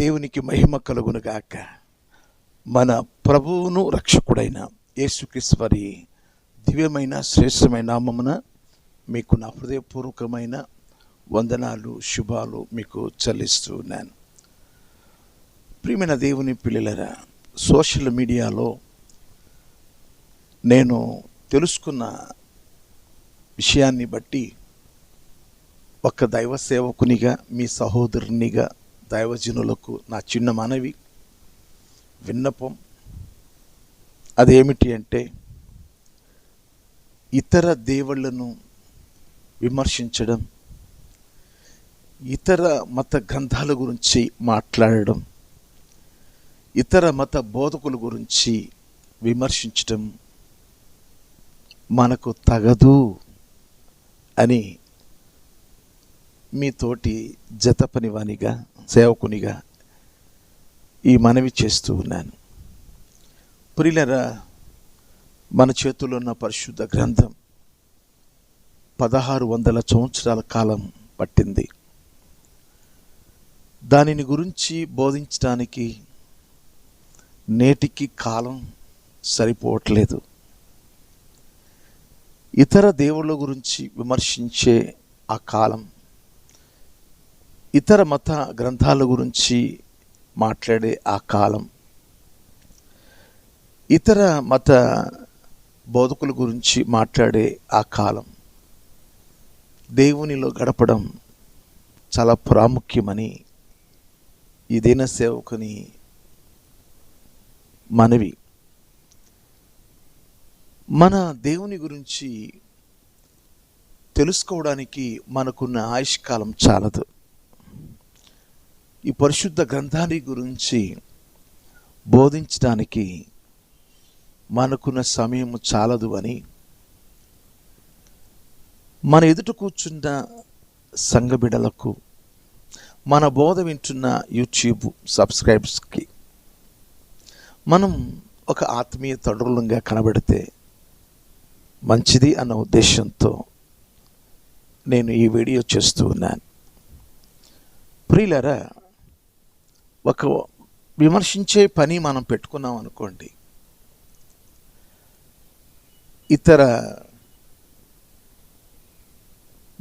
దేవునికి మహిమ కలుగునుగాక మన ప్రభువును రక్షకుడైన యేసుక్రీస్తు దివ్యమైన శ్రేష్టమైన నామమున మీకు నా హృదయపూర్వకమైన వందనాలు శుభాలు మీకు చెల్లిస్తూ ఉన్నాను ప్రియమైన దేవుని పిల్లలరా సోషల్ మీడియాలో నేను తెలుసుకున్న విషయాన్ని బట్టి ఒక దైవ సేవకునిగా మీ సహోదరునిగా దైవజనులకు నా చిన్న మనవి విన్నపం అదేమిటి అంటే ఇతర దేవుళ్ళను విమర్శించడం ఇతర మత గ్రంథాల గురించి మాట్లాడడం ఇతర మత బోధకుల గురించి విమర్శించడం మనకు తగదు అని మీతోటి జత పనివానిగా సేవకునిగా ఈ మనవి చేస్తూ ఉన్నాను. ప్రియులరా మన చేతుల్లో ఉన్న పరిశుద్ధ గ్రంథం పదహారు వందల సంవత్సరాల కాలం పట్టింది. దానిని గురించి బోధించడానికి నేటికి కాలం సరిపోవట్లేదు. ఇతర దేవుళ్ళ గురించి విమర్శించే ఆ కాలం ఇతర మత గ్రంథాల గురించి మాట్లాడే ఆ కాలం. ఇతర మత బోధకుల గురించి మాట్లాడే ఆ కాలం. దేవునిలో గడపడం చాలా ప్రాముఖ్యమని ఇదైన సేవకుని మనవి. మన దేవుని గురించి తెలుసుకోవడానికి మనకున్న ఆయుష్కాలం చాలదు. ఈ పరిశుద్ధ గ్రంథాన్ని గురించి బోధించడానికి మనకున్న సమయం చాలదు అని మన ఎదుట కూర్చున్న సంఘ బిడలకు మన బోధ వింటున్న యూట్యూబ్ సబ్స్క్రైబ్స్కి మనం ఒక ఆత్మీయ తడురులంగా కనబడితే మంచిది అన్న ఉద్దేశంతో నేను ఈ వీడియో చేస్తూ ఉన్నాను. ప్రియులరా ఒక విమర్శించే పని మనం పెట్టుకున్నాం అనుకోండి ఇతర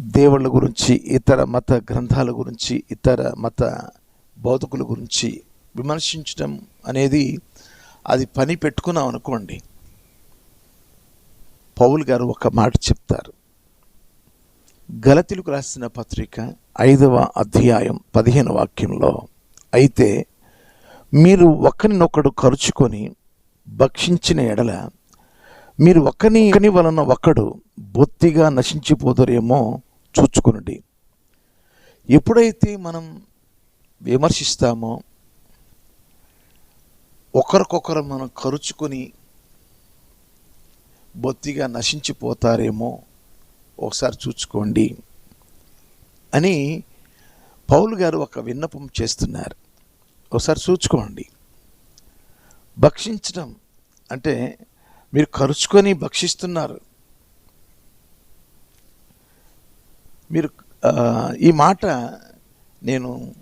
దేవుళ్ళ గురించి ఇతర మత గ్రంథాల గురించి ఇతర మత బోధకుల గురించి విమర్శించడం అనేది అది పని పెట్టుకున్నాం అనుకోండి పౌల్ గారు ఒక మాట చెప్తారు. గలతీలకు రాసిన పత్రిక ఐదవ అధ్యాయం పదిహేను వాక్యంలో అయితే మీరు ఒకరినొకడు ఖర్చుకొని భక్షించిన ఎడల మీరు ఒకని ఒకని వలన ఒకడు బొత్తిగా నశించిపోతారేమో చూచుకునండి. ఎప్పుడైతే మనం విమర్శిస్తామో ఒకరికొకరు మనం ఖర్చుకొని బొత్తిగా నశించిపోతారేమో ఒకసారి చూసుకోండి అని పౌలు గారు ఒక విన్నపం చేస్తున్నారు. ఒకసారి చూసుకోండి. భక్షించడం అంటే మీరు ఖర్చుకొని భక్షిస్తున్నారు. మీరు ఈ మాట నేను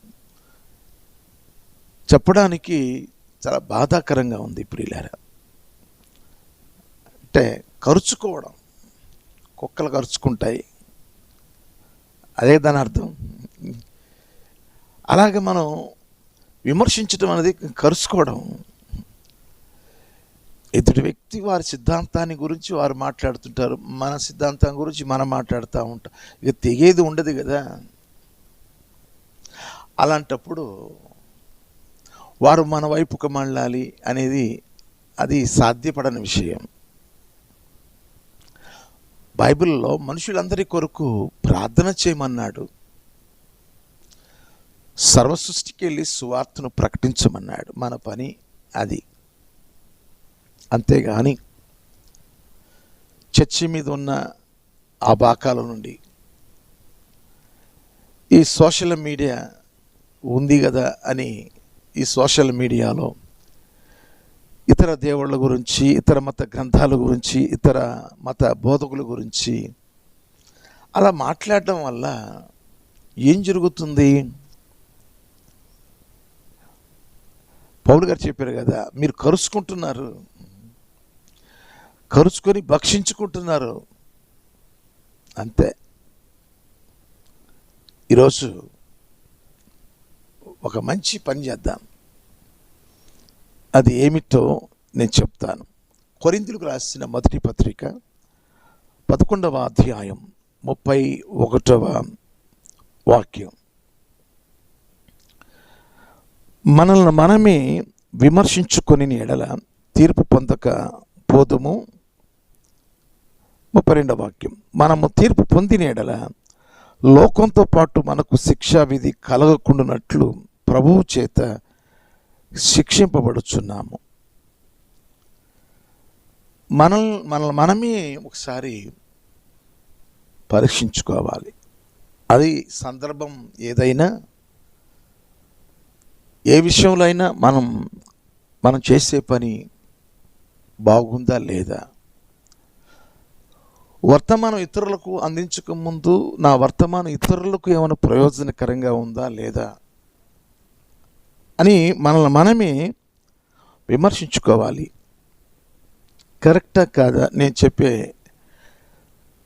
చెప్పడానికి చాలా బాధాకరంగా ఉంది ప్రియులారా. అంటే ఖర్చుకోవడం కుక్కలు ఖర్చుకుంటాయి అదే దాని అర్థం? అలాగే మనం విమర్శించడం అనేది కరుసుకోవడం. ఎదుటి వ్యక్తి వారి సిద్ధాంతాన్ని గురించి వారు మాట్లాడుతుంటారు. మన సిద్ధాంతం గురించి మనం మాట్లాడుతూ ఉంటాం. ఇక తెగేది ఉండదు కదా. అలాంటప్పుడు వారు మన వైపుకు మళ్ళాలి అనేది అది సాధ్యపడని విషయం. బైబిల్లో మనుషులందరి కొరకు ప్రార్థన చేయమన్నాడు. సర్వసృష్టికి వెళ్ళి సువార్తను ప్రకటించమన్నాడు. మన పని అది. అంతేగాని చర్చి మీద ఉన్న ఆ బాకాల నుండి ఈ సోషల్ మీడియా ఉంది కదా అని ఈ సోషల్ మీడియాలో ఇతర దేవుళ్ళ గురించి ఇతర మత గ్రంథాల గురించి ఇతర మత బోధకుల గురించి అలా మాట్లాడడం వల్ల ఏం జరుగుతుంది? పౌలు గారు చెప్పారు కదా మీరు కరుచుకుంటున్నారు కరుచుకొని భక్షించుకుంటున్నారు. అంతే. ఈరోజు ఒక మంచి పని చేద్దాం. అది ఏమిటో నేను చెప్తాను. కొరిందులకు రాసిన మొదటి పత్రిక పదకొండవ అధ్యాయం ముప్పై ఒకటవ వాక్యం. మనల్ని మనమే విమర్శించుకొని ఎడల తీర్పు పొందక పోదుము. ముప్పై రెండవ వాక్యం. మనము తీర్పు పొందిన ఎడల లోకంతో పాటు మనకు శిక్షా విధి కలగకుండానట్లు ప్రభువు చేత శిక్షింపబడుచున్నాము. మన మనల్ని మనమే ఒకసారి పరీక్షించుకోవాలి. అది సందర్భం ఏదైనా ఏ విషయంలో అయినా మనం మనం చేసే పని బాగుందా లేదా? వర్తమానం ఇతరులకు అందించక ముందు నా వర్తమానం ఇతరులకు ఏమైనా ప్రయోజనకరంగా ఉందా లేదా? అని మనల్ని మనమే విమర్శించుకోవాలి. కరెక్టా కాదా? నేను చెప్పే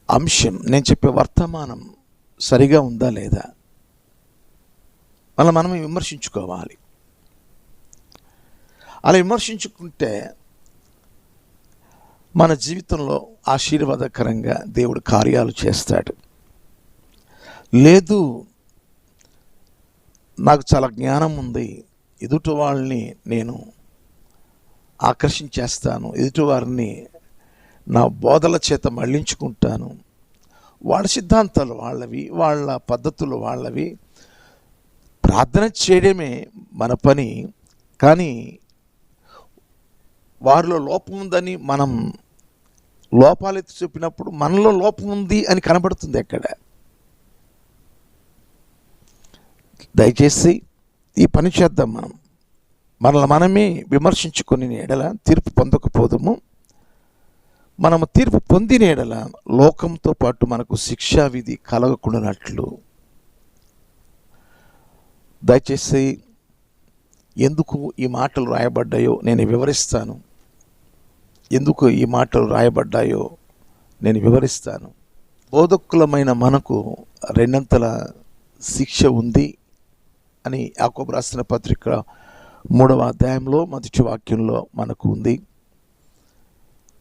అంశం నేను చెప్పే వర్తమానం సరిగా ఉందా లేదా? మళ్ళీ మనమే విమర్శించుకోవాలి. అలా విమర్శించుకుంటే మన జీవితంలో ఆశీర్వాదకరంగా దేవుడు కార్యాలు చేస్తాడు. లేదు నాకు చాలా జ్ఞానం ఉంది. ఎదుటి వాళ్ళని నేను ఆకర్షించేస్తాను. ఎదుటి వారిని నా బోధల చేత మళ్ళించుకుంటాను వాళ్ళ సిద్ధాంతాలు వాళ్ళవి వాళ్ళ పద్ధతులు వాళ్ళవి. ప్రార్థన చేయడమే మన పని. కానీ వారిలో లోపం ఉందని మనం లోపాలెత్తి చెప్పినప్పుడు మనలో లోపం ఉంది అని కనబడుతుంది ఎక్కడ దయచేసి ఈ పని చేద్దాం మనం. మనల్ని మనమే విమర్శించుకొని ఎడల తీర్పు పొందకపోదుము. మనము తీర్పు పొందిన ఎడల లోకంతో పాటు మనకు శిక్షా విధి కలగకుండానట్లు. దయచేసి ఎందుకు ఈ మాటలు రాయబడ్డాయో నేను వివరిస్తాను. ఎందుకు ఈ మాటలు రాయబడ్డాయో నేను వివరిస్తాను. బోధకులమైన మనకు రెండంతల శిక్ష ఉంది అని యాకోబు రాసిన పత్రిక మూడవ అధ్యాయంలో మొదటి వాక్యంలో మనకు ఉంది.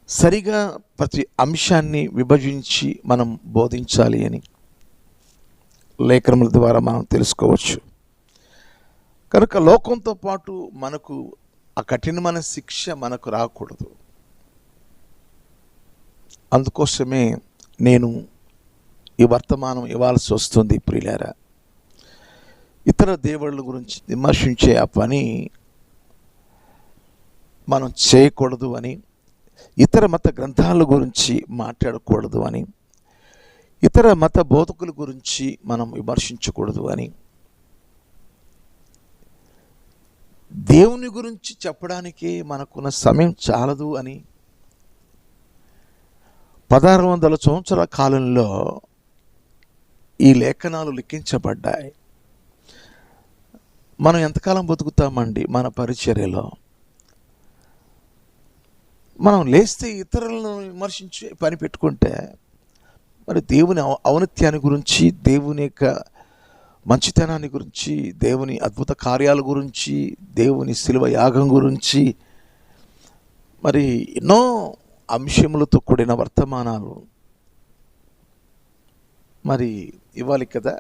సరిగా ప్రతి అంశాన్ని విభజించి మనం బోధించాలి అని లేఖనముల ద్వారా మనం తెలుసుకోవచ్చు. కనుక లోకంతో పాటు మనకు ఆ కఠినమైన శిక్ష మనకు రాకూడదు. అందుకోసమే నేను ఈ వర్తమానం ఇవ్వాల్సి వస్తుంది ప్రియులారా. ఇతర దేవుళ్ళ గురించి విమర్శించే ఆ పని మనం చేయకూడదు అని ఇతర మత గ్రంథాల గురించి మాట్లాడకూడదు అని ఇతర మత బోధకుల గురించి మనం విమర్శించకూడదు అని దేవుని గురించి చెప్పడానికి మనకున్న సమయం చాలదు అని పదహారు వందల సంవత్సరాల కాలంలో ఈ లేఖనాలు లిఖించబడ్డాయి. మనం ఎంతకాలం బతుకుతామండి మన పరిచర్యలో? మనం లేస్తే ఇతరులను విమర్శించి పని పెట్టుకుంటే మరి దేవుని ఔ- ఔన్నత్యాన్ని గురించి దేవుని యొక్క మంచితనాన్ని గురించి దేవుని అద్భుత కార్యాల గురించి దేవుని శిలువ యాగం గురించి మరి ఎన్నో అంశములతో కూడిన వర్తమానాలు. మరి ఇవ్వాలి కదా?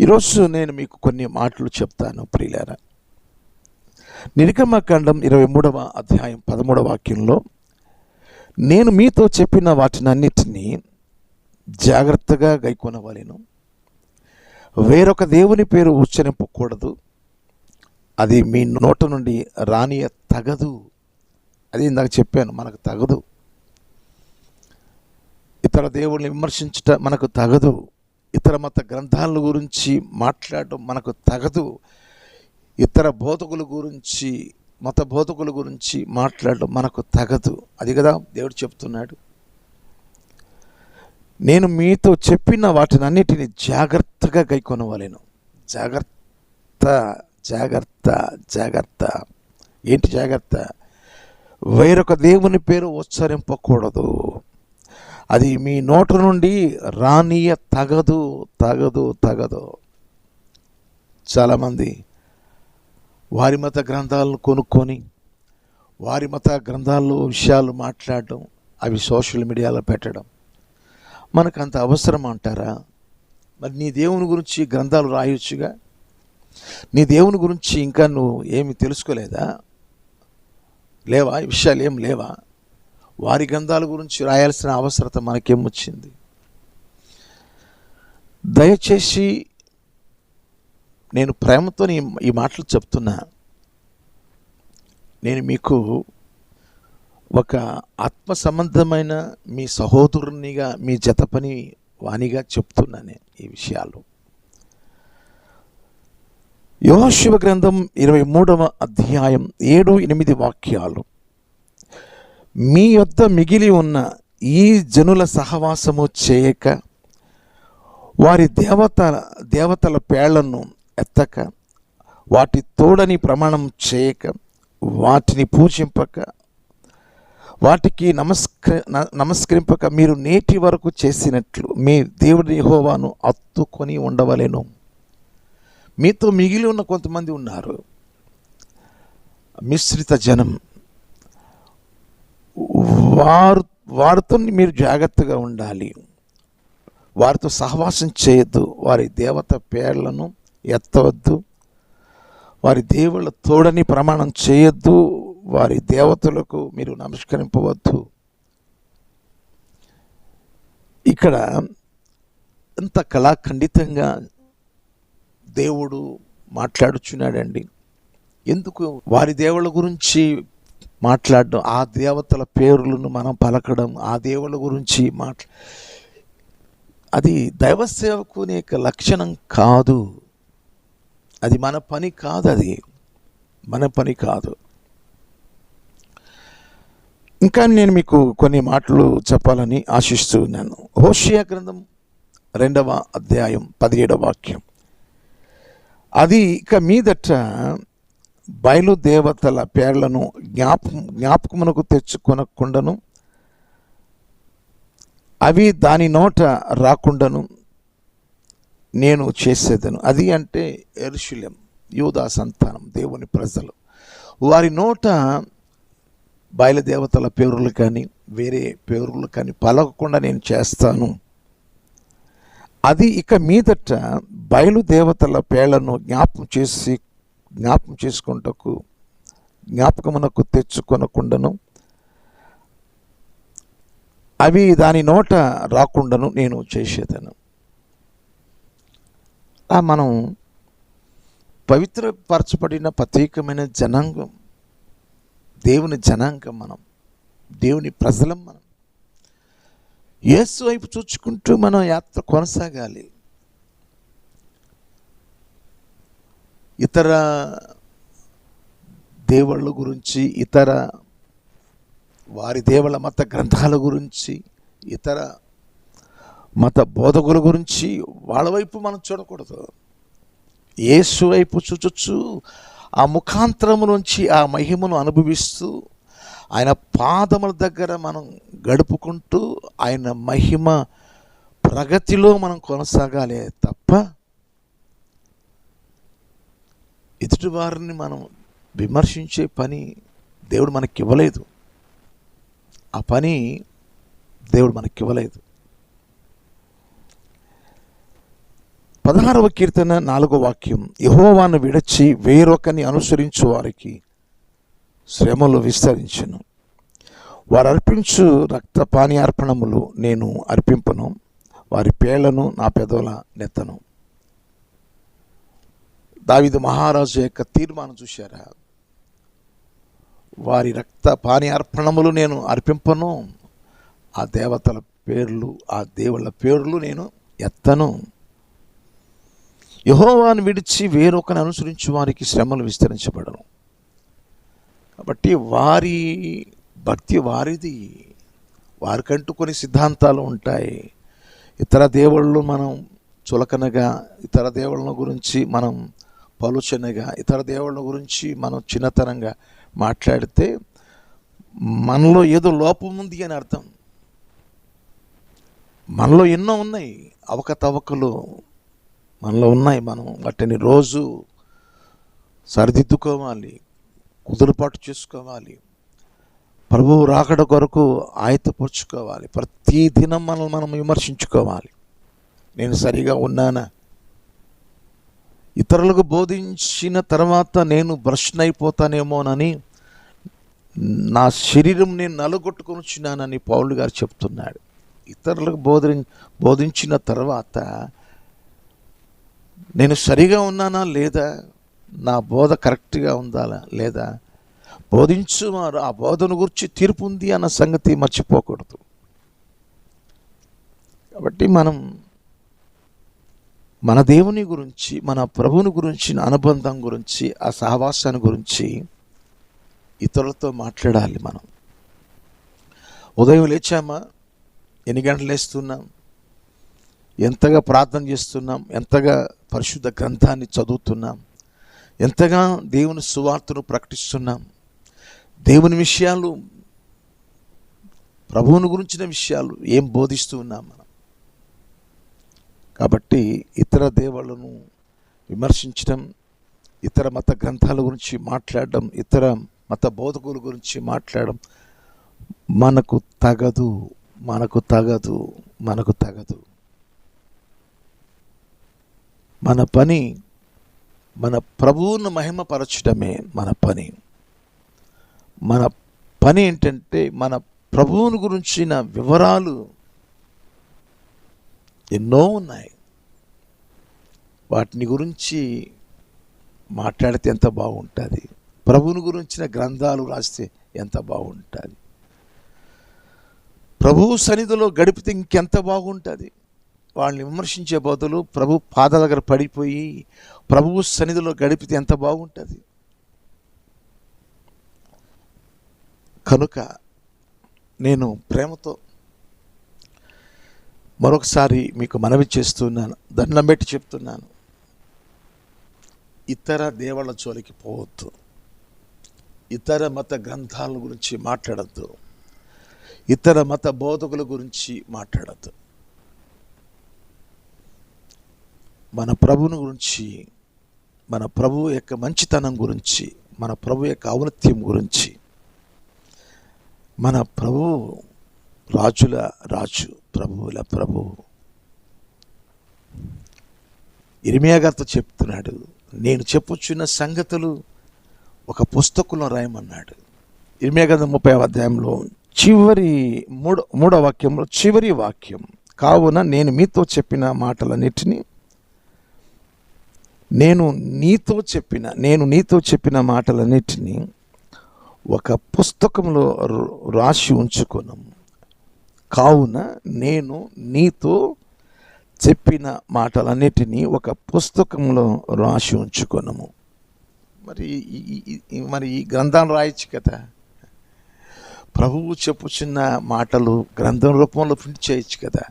ఈరోజు నేను మీకు కొన్ని మాటలు చెప్తాను ప్రియులారా. నిర్గమకాండం ఇరవై మూడవ అధ్యాయం పదమూడవ వాక్యంలో నేను మీతో చెప్పిన వాటినన్నిటినీ జాగ్రత్తగా గైకొనవలను. వేరొక దేవుని పేరు ఉచ్చరింపకూడదు. అది మీ నోట నుండి రానియ తగదు అది ఇందాక చెప్పాను మనకు తగదు. ఇతర దేవుళ్ళని విమర్శించట మనకు తగదు. ఇతర మత గ్రంథాల గురించి మాట్లాడటం మనకు తగదు. ఇతర బోధకుల గురించి మత బోధకుల గురించి మాట్లాడడం మనకు తగదు. అది కదా దేవుడు చెప్తున్నాడు. నేను మీతో చెప్పిన వాటిని అన్నిటిని జాగ్రత్తగా గైకొనవలేను జాగ్రత్త జాగ్రత్త జాగ్రత్త. ఏంటి జాగ్రత్త? వేరొక దేవుని పేరు ఉచ్చరింపకూడదు. అది మీ నోట నుండి రానియ తగదు తగదు. తగదు చాలామంది వారి మత గ్రంథాలను కొనుక్కొని వారి మత గ్రంథాల్లో విషయాలు మాట్లాడడం అవి సోషల్ మీడియాలో పెట్టడం. మనకు అంత అవసరం అంటారా? మరి నీ దేవుని గురించి గ్రంథాలు రాయొచ్చుగా? నీ దేవుని గురించి ఇంకా నువ్వు ఏమి తెలుసుకోలేదా? లేవా? ఈ విషయాలు ఏం లేవా? వారి గ్రంథాల గురించి రాయాల్సిన అవసరత మనకేం వచ్చింది? దయచేసి నేను ప్రేమతో ఈ మాటలు చెప్తున్నా. నేను మీకు ఒక ఆత్మ సంబంధమైన మీ సహోదరునిగా మీ జత పని వాణిగా చెప్తున్నాను ఈ విషయాలు. యోశివ గ్రంథం ఇరవై మూడవ అధ్యాయం ఏడు ఎనిమిది వాక్యాలు. మీ యొద్ద మిగిలి ఉన్న ఈ జనుల సహవాసము చేయక వారి దేవత దేవతల పేళ్ళను ఎత్తక వాటి తోడని ప్రమాణం చేయక వాటిని పూజింపక వాటికి నమస్క నమస్కరింపక మీరు నేటి వరకు చేసినట్లు మీ దేవుడి హోవాను అత్తుకొని ఉండవలేను. మీతో మిగిలి ఉన్న కొంతమంది ఉన్నారు. మిశ్రిత జనం. వారు వారితో మీరు జాగ్రత్తగా ఉండాలి. వారితో సహవాసం చేయొద్దు. వారి దేవత పేర్లను ఎత్తవద్దు. వారి దేవుళ్ళ తోడని ప్రమాణం చేయొద్దు. వారి దేవతలకు మీరు నమస్కరింపవద్దు. ఇక్కడ ఎంత కళాఖండితంగా దేవుడు మాట్లాడుచున్నాడండి. ఎందుకు వారి దేవుళ్ళ గురించి మాట్లాడడం? ఆ దేవతల పేర్లను మనం పలకడం ఆ దేవుళ్ళ గురించి మాట్లా అది దైవ సేవకుని యొక్క లక్షణం కాదు. అది మన పని కాదు అది. మన పని కాదు. ఇంకా నేను మీకు కొన్ని మాటలు చెప్పాలని ఆశిస్తూ ఉన్నాను హోషియా గ్రంథం రెండవ అధ్యాయం పదిహేడవ వాక్యం. అది ఇక మీదట బయలుదేవతల పేర్లను జ్ఞాప జ్ఞాపకమునకు తెచ్చుకొనకుండాను అవి దాని నోట రాకుండాను నేను చేసేదను. అది అంటే ఎరుశుల్యం యూదా సంతానం దేవుని ప్రజలు. వారి నోట బయలుదేవతల పేరులు కానీ వేరే పేరులు కానీ పలకకుండా నేను చేస్తాను. అది ఇక మీదట బయలుదేవతల పేళ్ళను జ్ఞాపకం చేసి జ్ఞాపం చేసుకుంటకు జ్ఞాపకమునకు తెచ్చుకొనకుండాను. అవి దాని నోట రాకుండాను నేను చేసేదాను. మనం పవిత్రపరచబడిన ప్రత్యేకమైన జనాంగం దేవుని జనాంగం మనం దేవుని ప్రజలం మనం. యేసు వైపు చూచుకుంటూ మనం యాత్ర కొనసాగాలి. ఇతర దేవుళ్ళ గురించి ఇతర వారి దేవుళ్ళ మత గ్రంథాల గురించి ఇతర మత బోధకుల గురించి వాళ్ళ వైపు మనం చూడకూడదు. యేసు వైపు చూచొచ్చు ఆ ముఖాంతరము నుంచి ఆ మహిమను అనుభవిస్తూ ఆయన పాదముల దగ్గర మనం గడుపుకుంటూ ఆయన మహిమ ప్రగతిలో మనం కొనసాగాలి తప్ప ఎదుటివారిని మనం విమర్శించే పని దేవుడు మనకి ఇవ్వలేదు ఆ పని దేవుడు మనకి ఇవ్వలేదు పదహారవ కీర్తన నాలుగో వాక్యం యహోవాను విడచి వేరొకని అనుసరించు వారికి శ్రమలు విస్తరించును. వారు అర్పించు రక్త పానీయార్పణములు నేను అర్పింపను. వారి పేళ్ళను నా పెదవుల నెత్తను. దావిదు మహారాజు యొక్క తీర్మానం చూశారా? వారి రక్త పానీయార్పణములు నేను అర్పింపను. ఆ దేవతల పేర్లు ఆ దేవుళ్ళ పేర్లు నేను ఎత్తను. యహోవాను విడిచి వేరొకని అనుసరించి వారికి శ్రమలు విస్తరించబడను. కాబట్టి వారి భక్తి వారిది. వారికంటూ కొన్ని సిద్ధాంతాలు ఉంటాయి. ఇతర దేవుళ్ళు మనం చులకనగా ఇతర దేవుళ్ళ గురించి మనం పలుచనగా ఇతర దేవుళ్ళ గురించి మనం చిన్నతనంగా మాట్లాడితే మనలో ఏదో లోపం ఉంది అని అర్థం. మనలో ఎన్నో ఉన్నాయి. అవకతవకలు మనలో ఉన్నాయి మనం. వాటిని రోజు సరిదిద్దుకోవాలి. కుదురుపాటు చేసుకోవాలి. ప్రభువు రాకడ కొరకు ఆయతపరుచుకోవాలి ప్రతి దినం మనం మనం విమర్శించుకోవాలి. నేను సరిగా ఉన్నానా? ఇతరులకు బోధించిన తర్వాత నేను భ్రష్ణ అయిపోతానేమోనని నా శరీరం నేను నలుగొట్టుకొని వచ్చినానని పౌలు గారు చెప్తున్నాడు. ఇతరులకు బోధి బోధించిన తర్వాత నేను సరిగా ఉన్నానా లేదా? నా బోధ కరెక్ట్గా ఉందా లేదా? బోధించువారు ఆ బోధన గురించి తీర్పు ఉంది అన్న సంగతి మర్చిపోకూడదు. కాబట్టి మనం మన దేవుని గురించి మన ప్రభుని గురించి అనుబంధం గురించి ఆ సహవాసాన్ని గురించి ఇతరులతో మాట్లాడాలి మనం. ఉదయం లేచామా? ఎన్ని గంటలు లేస్తున్నాం? ఎంతగా ప్రార్థన చేస్తున్నాం? ఎంతగా పరిశుద్ధ గ్రంథాన్ని చదువుతున్నాం? ఎంతగా దేవుని సువార్తను ప్రకటిస్తున్నాం? దేవుని విషయాలు ప్రభువుని గురించిన విషయాలు ఏం బోధిస్తూ ఉన్నాం మనం? కాబట్టి ఇతర దేవుళ్ళను విమర్శించడం ఇతర మత గ్రంథాల గురించి మాట్లాడడం ఇతర మత బోధకుల గురించి మాట్లాడడం మనకు తగదు మనకు తగదు మనకు తగదు. మన పని మన ప్రభువును మహిమపరచడమే మన పని. మన పని ఏంటంటే మన ప్రభువుని గురించిన వివరాలు ఎన్నో ఉన్నాయి. వాటిని గురించి మాట్లాడితే ఎంత బాగుంటుంది? ప్రభువుని గురించిన గ్రంథాలు రాస్తే ఎంత బాగుంటుంది? ప్రభువు సన్నిధిలో గడిపితే ఇంకెంత బాగుంటుంది? వాళ్ళని విమర్శించే బదులు ప్రభు పాదాల దగ్గర పడిపోయి ప్రభువు సన్నిధిలో గడిపితే ఎంత బాగుంటుంది? కనుక నేను ప్రేమతో మరొకసారి మీకు మనవి చేస్తున్నాను దండం పెట్టి చెప్తున్నాను. ఇతర దేవుళ్ళ జోలికి పోవద్దు. ఇతర మత గ్రంథాల గురించి మాట్లాడద్దు. ఇతర మత బోధకుల గురించి మాట్లాడద్దు. మన ప్రభుని గురించి మన ప్రభు యొక్క మంచితనం గురించి మన ప్రభు యొక్క ఔన్నత్యం గురించి. మన ప్రభు రాజుల రాజు ప్రభువుల ప్రభు. ఇరిమియా చెప్తున్నాడు నేను చెప్పుచున్న సంగతులు ఒక పుస్తకంలో రాయమన్నాడు. ఇరిమియా ముప్పై అధ్యాయంలో చివరి మూడో మూడో వాక్యంలో చివరి వాక్యం కావున నేను మీతో చెప్పిన మాటలన్నిటినీ నేను నీతో చెప్పిన నేను నీతో చెప్పిన మాటలన్నిటినీ ఒక పుస్తకంలో రాసి ఉంచుకున్నాం కావున నేను నీతో చెప్పిన మాటలన్నిటినీ ఒక పుస్తకంలో రాసి ఉంచుకున్నాము మరి మరి ఈ గ్రంథాలు రాయొచ్చు కదా? ప్రభువు చెప్పుచున్న మాటలు గ్రంథం రూపంలో ప్రింట్ చేయొచ్చు కదా?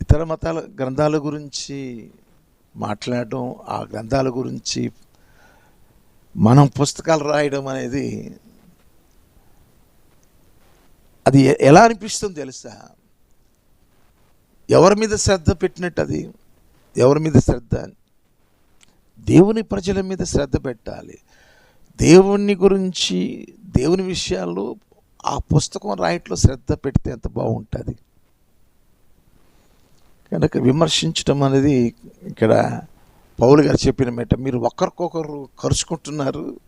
ఇతర మతాల గ్రంథాల గురించి మాట్లాడడం ఆ గ్రంథాల గురించి మనం పుస్తకాలు రాయడం అనేది అది ఎలా అనిపిస్తుంది తెలుసా? ఎవరి మీద శ్రద్ధ పెట్టినట్టు అది? ఎవరి మీద శ్రద్ధ? దేవుని ప్రజల మీద శ్రద్ధ పెట్టాలి. దేవుని గురించి దేవుని విషయాల్లో ఆ పుస్తకం రాయట్లో శ్రద్ధ పెడితే ఎంత బాగుంటుంది? కనుక విమర్శించడం అనేది ఇక్కడ పౌలు గారు చెప్పిన మేట. మీరు ఒకరికొకరు కరుచుకుంటున్నారు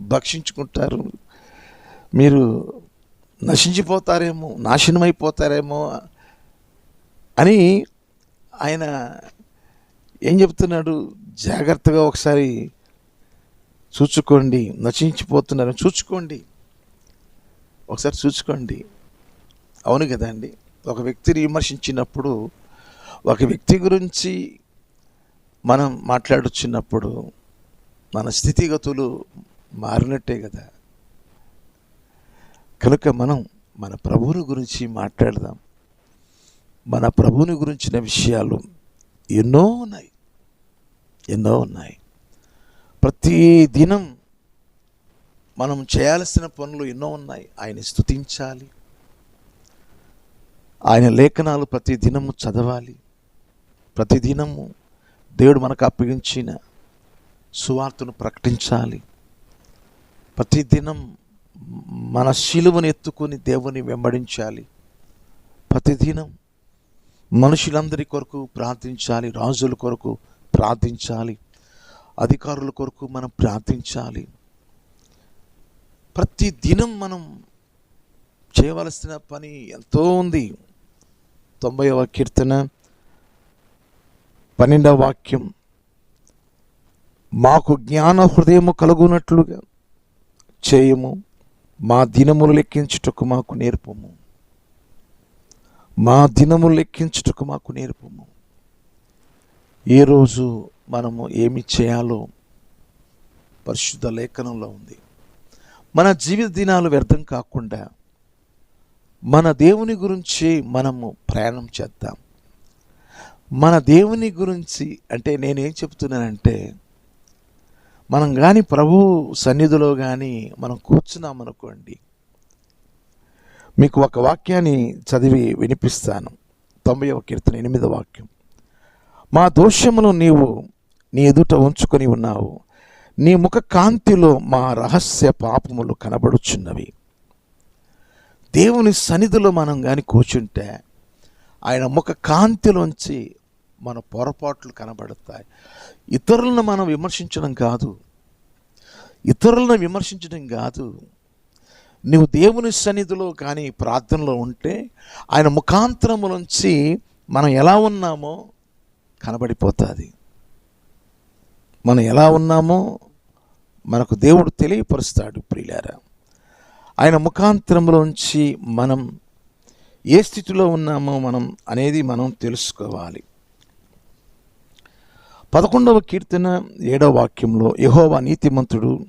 భక్షించుకుంటారు మీరు నశించిపోతారేమో నాశనమైపోతారేమో అని ఆయన ఏం చెప్తున్నాడు? జాగ్రత్తగా ఒకసారి చూచుకోండి నశించిపోతున్నారని చూచుకోండి. ఒకసారి చూసుకోండి అవును కదండి ఒక వ్యక్తిని విమర్శించినప్పుడు ఒక వ్యక్తి గురించి మనం మాట్లాడుచున్నప్పుడు మన స్థితిగతులు మారినట్టే కదా. కనుక మనం మన ప్రభువుని గురించి మాట్లాడదాం. మన ప్రభువుని గురించిన విషయాలు ఎన్నో ఉన్నాయి. ఎన్నో ఉన్నాయి. ప్రతి దినం మనం చేయాల్సిన పనులు ఎన్నో ఉన్నాయి. ఆయన స్తుతించాలి. ఆయన లేఖనాలు ప్రతి దినము చదవాలి. ప్రతిదినము దేవుడు మనకు అప్పగించిన సువార్తను ప్రకటించాలి. ప్రతిదినం మన శిలువను ఎత్తుకొని దేవుని వెంబడించాలి. ప్రతిదినం మనుషులందరి కొరకు ప్రార్థించాలి రాజుల కొరకు ప్రార్థించాలి అధికారుల కొరకు మనం ప్రార్థించాలి. ప్రతి దినం మనం చేయవలసిన పని ఎంతో ఉంది. తొంభైవ కీర్తన పన్నెండవ వాక్యం. మాకు జ్ఞాన హృదయము కలుగునట్లుగా చేయము. మా దినములు లెక్కించుటకు మాకు నేర్పము. మా దినములు లెక్కించుటకు మాకు నేర్పము. ఏ రోజు మనము ఏమి చేయాలో పరిశుద్ధ లేఖనంలో ఉంది. మన జీవిత దినాలు వ్యర్థం కాకుండా మన దేవుని గురించి మనము ప్రయాణం చేద్దాం. మన దేవుని గురించి అంటే నేనేం చెప్తున్నానంటే మనం కానీ ప్రభు సన్నిధిలో కానీ మనం కూర్చున్నాం అనుకోండి మీకు ఒక వాక్యాన్ని చదివి వినిపిస్తాను. తొంభై ఒక కీర్తన ఎనిమిది వాక్యం. మా దోషమును నీవు నీ ఎదుట ఉంచుకొని ఉన్నావు. నీ ముఖ కాంతిలో మా రహస్య పాపములు కనబడుచున్నవి. దేవుని సన్నిధిలో మనం కానీ కూర్చుంటే ఆయన ముఖ కాంతిలోంచి మన పొరపాట్లు కనబడతాయి. ఇతరులను మనం విమర్శించడం కాదు. ఇతరులను విమర్శించడం కాదు. నువ్వు దేవుని సన్నిధిలో కానీ ప్రార్థనలో ఉంటే ఆయన ముఖాంతరములోంచి మనం ఎలా ఉన్నామో కనబడిపోతుంది. మనం ఎలా ఉన్నామో మనకు దేవుడు తెలియపరుస్తాడు ప్రియులారా. ఆయన ముఖాంతరంలోంచి మనం ఏ స్థితిలో ఉన్నామో మనం అనేది మనం తెలుసుకోవాలి. పదకొండవ కీర్తన ఏడవ వాక్యంలో యహోవా నీతిమంతుడు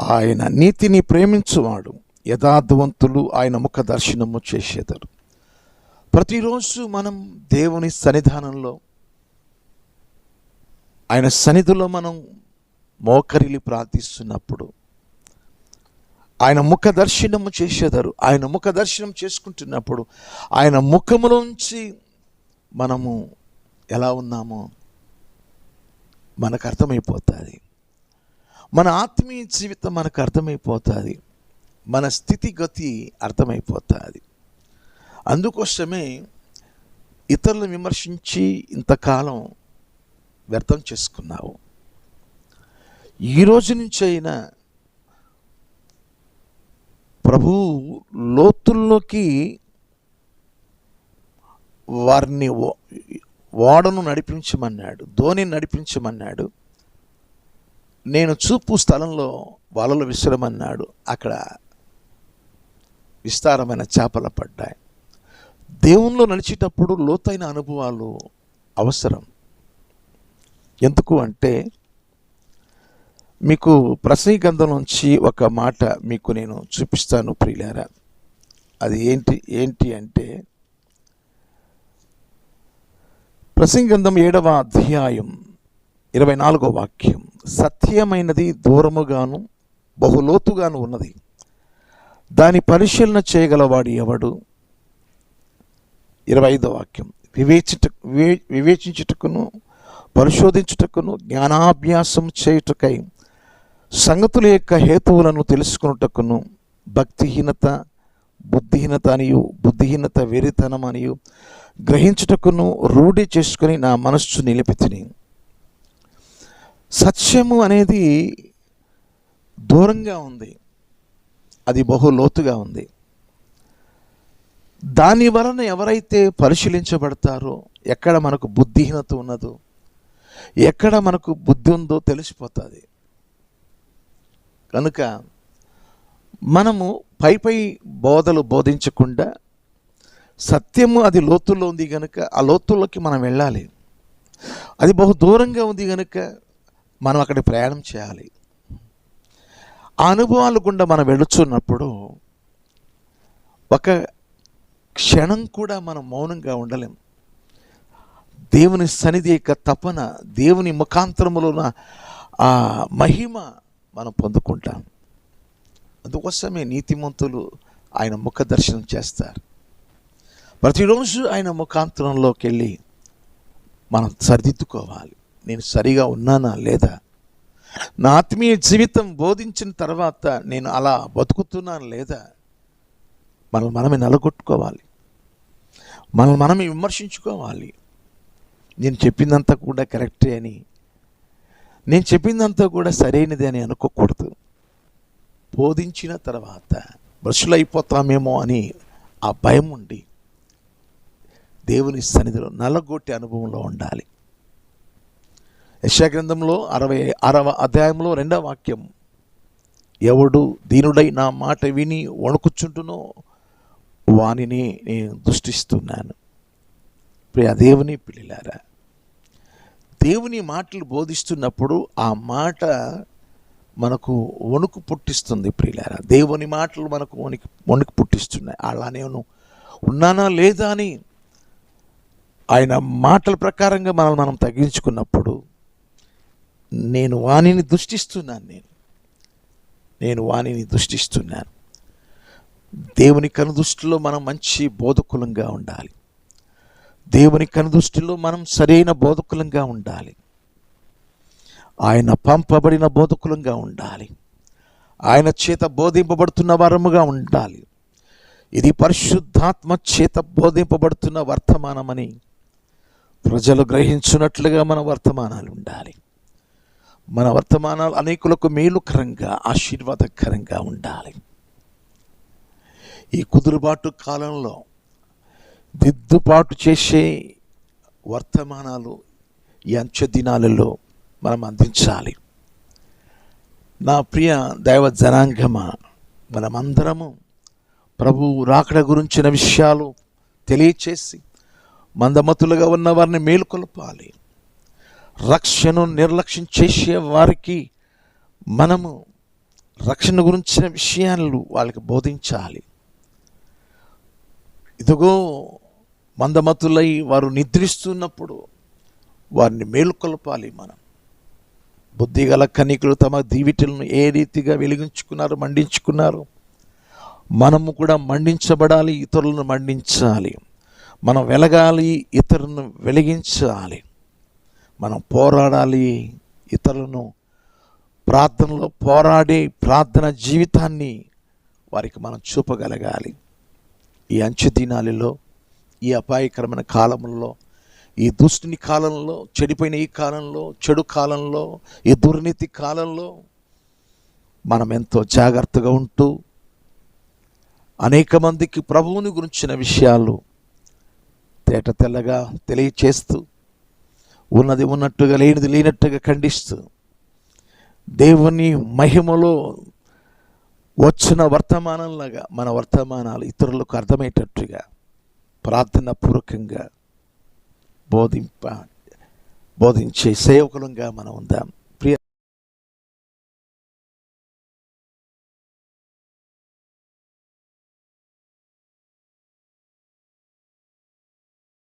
ఆయన నీతిని ప్రేమించువాడు యథార్థవంతులు ఆయన ముఖ దర్శనము చేసేదారు. ప్రతిరోజు మనం దేవుని సన్నిధానంలో ఆయన సన్నిధిలో మనం మోకరిలి ప్రార్థిస్తున్నప్పుడు ఆయన ముఖ దర్శనము చేసేదారు. ఆయన ముఖ దర్శనం చేసుకుంటున్నప్పుడు ఆయన ముఖములోంచి మనము ఎలా ఉన్నామో మనకు అర్థమైపోతుంది మన ఆత్మీయ జీవితం మనకు అర్థమైపోతుంది మన స్థితిగతి అర్థమైపోతుంది. అందుకోసమే ఇతరులను విమర్శించి ఇంతకాలం వ్యర్థం చేసుకున్నావు. ఈ రోజు నుంచి అయినా ప్రభు లోతుల్లోకి వారిని ఓ- ఓడను నడిపించమన్నాడు ధోనిని నడిపించమన్నాడు నేను చూపు స్థలంలో వలలు విసరమన్నాడు అక్కడ విస్తారమైన చేపలు పడ్డాయి దేవుణ్ణిలో నడిచేటప్పుడు లోతైన అనుభవాలు అవసరం. ఎందుకు అంటే మీకు ప్రసంగంధం నుంచి ఒక మాట మీకు నేను చూపిస్తాను ప్రియులారా. అది ఏంటి ఏంటి అంటే ప్రసంగంధం ఏడవ అధ్యాయం ఇరవై నాలుగో వాక్యం. సత్యమైనది దూరముగాను బహులోతుగాను ఉన్నది. దాని పరిశీలన చేయగలవాడు ఎవడు? ఇరవై ఐదో వాక్యం. వివేచిట వివే- వివేచించుటకును పరిశోధించుటకును జ్ఞానాభ్యాసం చేయుటకై సంగతుల యొక్క హేతువులను తెలుసుకున్నటకును భక్తిహీనత బుద్ధిహీనత అనియు బుద్ధిహీనత వెరితనం అనియు గ్రహించుటకును రూఢి చేసుకుని నా మనస్సు నిలిపితిని. సత్యము అనేది దూరంగా ఉంది. అది బహు లోతుగా ఉంది. దాని వలన ఎవరైతే పరిశీలించబడతారో ఎక్కడ మనకు బుద్ధిహీనత ఉన్నదో ఎక్కడ మనకు బుద్ధి ఉందో తెలిసిపోతుంది. కనుక మనము పై పై బోధలు బోధించకుండా సత్యము అది లోతుల్లో ఉంది కనుక ఆ లోతుల్లోకి మనం వెళ్ళాలి. అది బహు దూరంగా ఉంది కనుక మనం అక్కడ ప్రయాణం చేయాలి. ఆ అనుభవాలు గుండా మనం వెళుచున్నప్పుడు ఒక క్షణం కూడా మనం మౌనంగా ఉండలేం. దేవుని సన్నిధి యొక్క తపన దేవుని ముఖాంతరములో ఆ మహిమ మనం పొందుకుంటాం. అందుకోసమే నీతిమంతులు ఆయన ముఖ దర్శనం చేస్తారు. ప్రతిరోజు ఆయన ముఖాంతరంలోకి వెళ్ళి మనం సరిదిద్దుకోవాలి. నేను సరిగా ఉన్నానా లేదా? నా ఆత్మీయ జీవితం బోధించిన తర్వాత నేను అలా బతుకుతున్నాను లేదా? మనం మనమే నలగొట్టుకోవాలి. మనం మనమే విమర్శించుకోవాలి. నేను చెప్పిందంతా కూడా కరెక్టే అని. నేను చెప్పిందంతా కూడా సరైనది అని అనుకోకూడదు. బోధించిన తర్వాత బ్రషులైపోతామేమో అని ఆ భయం ఉండి దేవుని సన్నిధిలో నల్లగొట్టే అనుభవంలో ఉండాలి. యశాగ్రంథంలో అరవై అరవ అధ్యాయంలో రెండవ వాక్యం ఎవడు దీనుడై నా మాట విని వణుకుచుంటునో వానిని నేను దృష్టిస్తున్నాను. ప్రియ దేవుని పిల్లారా దేవుని మాటలు బోధిస్తున్నప్పుడు ఆ మాట మనకు వణుకు పుట్టిస్తుంది ప్రియులారా. దేవుని మాటలు మనకు వణికి వణుకు పుట్టిస్తున్నాయి. అలా నేను ఉన్నానా లేదా అని ఆయన మాటల ప్రకారంగా మనం మనం తగ్గించుకున్నప్పుడు నేను వాణిని దృష్టిస్తున్నాను నేను. నేను వాణిని దృష్టిస్తున్నాను. దేవుని కనుదృష్టిలో మనం మంచి బోధకులంగా ఉండాలి. దేవుని కనుదృష్టిలో మనం సరైన బోధకులంగా ఉండాలి. ఆయన పంపబడిన బోధకులంగా ఉండాలి. ఆయన చేత బోధింపబడుతున్న వరముగా ఉండాలి. ఇది పరిశుద్ధాత్మ చేత బోధింపబడుతున్న వర్తమానమని ప్రజలు గ్రహించున్నట్లుగా మన వర్తమానాలు ఉండాలి. మన వర్తమానాలు అనేకులకు మేలుకరంగా ఆశీర్వాదకరంగా ఉండాలి. ఈ కుదురుబాటు కాలంలో దిద్దుబాటు చేసే వర్తమానాలు ఈ అంచె దినాలలో మనం అందించాలి. నా ప్రియ దైవ జనాంగమ మనమందరము ప్రభు రాకడ గురించిన విషయాలు తెలియచేసి మందమతులుగా ఉన్న వారిని మేలుకొల్పాలి. రక్షణను నిర్లక్ష్యం చేసే వారికి మనము రక్షణ గురించిన విషయాలు వాళ్ళకి బోధించాలి. ఇదిగో మందమతులై వారు నిద్రిస్తున్నప్పుడు వారిని మేలుకొల్పాలి మనం. బుద్ధిగల కనికులు తమ దీవిటలను ఏ రీతిగా వెలిగించుకున్నారు మండించుకున్నారు? మనము కూడా మండించబడాలి ఇతరులను మండించాలి. మనం వెలగాలి ఇతరులను వెలిగించాలి. మనం పోరాడాలి ఇతరులను ప్రార్థనలో పోరాడే ప్రార్థన జీవితాన్ని వారికి మనం చూపగలగాలి. ఈ అంచు దినాలలో ఈ అపాయకరమైన కాలంలో ఈ దుష్టుని కాలంలో చెడిపోయిన ఈ కాలంలో చెడు కాలంలో ఈ దుర్నీతి కాలంలో మనం ఎంతో జాగ్రత్తగా ఉంటూ అనేక మందికి ప్రభువుని గురించిన విషయాలు తేట తెల్లగా తెలియచేస్తూ ఉన్నది ఉన్నట్టుగా లేనిది లేనట్టుగా ఖండిస్తూ దేవుని మహిమలో వచ్చిన వర్తమానంలాగా మన వర్తమానాలు ఇతరులకు అర్థమయ్యేటట్టుగా ప్రార్థన పూర్వకంగా బోధింప బోధించే సేవకులంగా మనం ఉందాం.